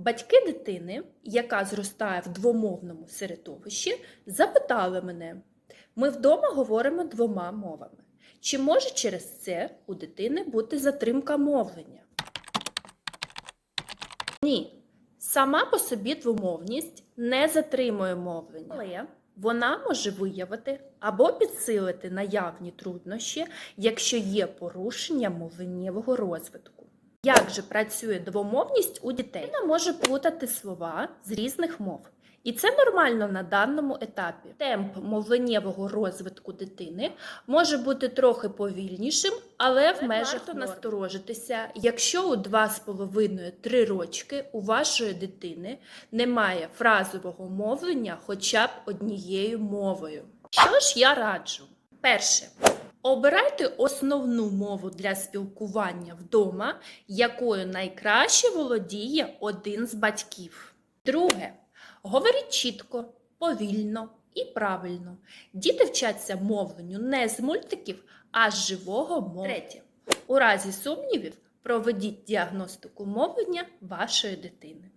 Батьки дитини, яка зростає в двомовному середовищі, запитали мене: ми вдома говоримо двома мовами. Чи може через це у дитини бути затримка мовлення? Ні. Сама по собі двомовність не затримує мовлення, але вона може виявити або підсилити наявні труднощі, якщо є порушення мовленнєвого розвитку. Як же працює двомовність у дітей? Вона може плутати слова з різних мов. І це нормально на даному етапі. Темп мовленнєвого розвитку дитини може бути трохи повільнішим, але в межах варто насторожитися, якщо у 2,5-3 рочки у вашої дитини немає фразового мовлення хоча б однією мовою. Що ж я раджу? Перше. Обирайте основну мову для спілкування вдома, якою найкраще володіє один з батьків. Друге. Говоріть чітко, повільно і правильно. Діти вчаться мовленню не з мультиків, а з живого мовлення. Третє. У разі сумнівів проведіть діагностику мовлення вашої дитини.